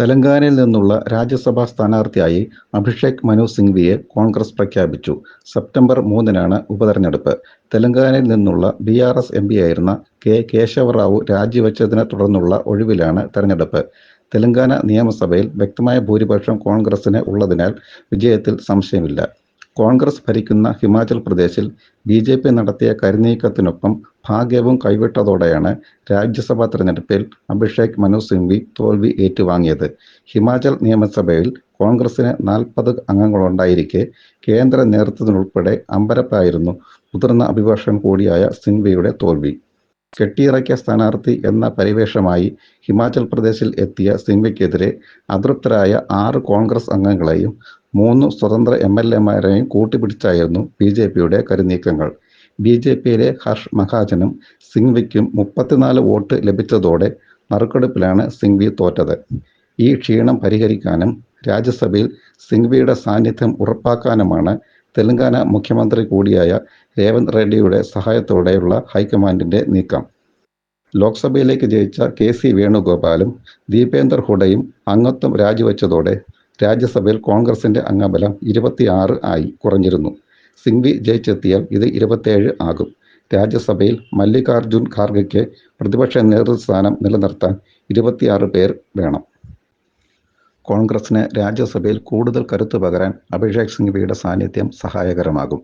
തെലങ്കാനയിൽ നിന്നുള്ള രാജ്യസഭാ സ്ഥാനാർത്ഥിയായി അഭിഷേക് മനു സിംഗ്വിയെ കോൺഗ്രസ് പ്രഖ്യാപിച്ചു. സെപ്റ്റംബർ മൂന്നിനാണ് ഉപതെരഞ്ഞെടുപ്പ്. തെലങ്കാനയിൽ നിന്നുള്ള ബി ആർ എസ് എം പിയായിരുന്ന കെ കേശവറാവു രാജിവെച്ചതിനെ തുടർന്നുള്ള ഒഴിവിലാണ് തെരഞ്ഞെടുപ്പ്. തെലങ്കാന നിയമസഭയിൽ വ്യക്തമായ ഭൂരിപക്ഷം കോൺഗ്രസിന് ഉള്ളതിനാൽ വിജയത്തിൽ സംശയമില്ല. കോൺഗ്രസ് ഭരിക്കുന്ന ഹിമാചൽ പ്രദേശിൽ ബി ജെ പി നടത്തിയ കരുനീക്കത്തിനൊപ്പം ഭാഗ്യവും കൈവിട്ടതോടെയാണ് രാജ്യസഭാ തെരഞ്ഞെടുപ്പിൽ അഭിഷേക് മനു സിംഗ്വി തോൽവി ഏറ്റുവാങ്ങിയത്. ഹിമാചൽ നിയമസഭയിൽ കോൺഗ്രസിന് നാൽപ്പത് അംഗങ്ങളുണ്ടായിരിക്കെ കേന്ദ്ര നേതൃത്വത്തിനുൾപ്പെടെ അമ്പരപ്പായിരുന്നു മുതിർന്ന അഭിഭാഷകൻ കൂടിയായ സിംഗ്വിയുടെ തോൽവി. കെട്ടിയിറക്കിയ സ്ഥാനാർത്ഥി എന്ന പരിവേഷമായി ഹിമാചൽ പ്രദേശിൽ എത്തിയ സിൻവയ്ക്കെതിരെ അതൃപ്തരായ ആറ് കോൺഗ്രസ് അംഗങ്ങളെയും മൂന്ന് സ്വതന്ത്ര എം എൽ എമാരെയും കൂട്ടിപ്പിടിച്ചായിരുന്നു ബി ജെ പിയുടെ കരുനീക്കങ്ങൾ. ബി ജെ പിയിലെ ഹർഷ് മഹാജനും സിംഗ്വിക്കും മുപ്പത്തിനാല് വോട്ട് ലഭിച്ചതോടെ നറുക്കെടുപ്പിലാണ് സിംഗ്വി തോറ്റത്. ഈ ക്ഷീണം പരിഹരിക്കാനും രാജ്യസഭയിൽ സിംഗ്വിയുടെ സാന്നിധ്യം ഉറപ്പാക്കാനുമാണ് തെലങ്കാന മുഖ്യമന്ത്രി കൂടിയായ രേവന്ത് റെഡ്ഡിയുടെ സഹായത്തോടെയുള്ള ഹൈക്കമാൻഡിന്റെ നീക്കം. ലോക്സഭയിലേക്ക് ജയിച്ച കെ സി വേണുഗോപാലും ദീപേന്ദർ ഹുഡയും അംഗത്വം രാജിവെച്ചതോടെ രാജ്യസഭയിൽ കോൺഗ്രസിന്റെ അംഗബലം ഇരുപത്തിയാറ് ആയി കുറഞ്ഞിരുന്നു. സിംഗ്വി ജയിച്ചെത്തിയാൽ ഇത് ഇരുപത്തിയേഴ് ആകും. രാജ്യസഭയിൽ മല്ലികാർജുൻ ഖാർഗയ്ക്ക് പ്രതിപക്ഷ നേതൃസ്ഥാനം നിലനിർത്താൻ ഇരുപത്തിയാറ് പേർ വേണം. കോൺഗ്രസിന് രാജ്യസഭയിൽ കൂടുതൽ കരുത്തു പകരാൻ അഭിഷേക് സിംഗ്വിയുടെ സാന്നിധ്യം സഹായകരമാകും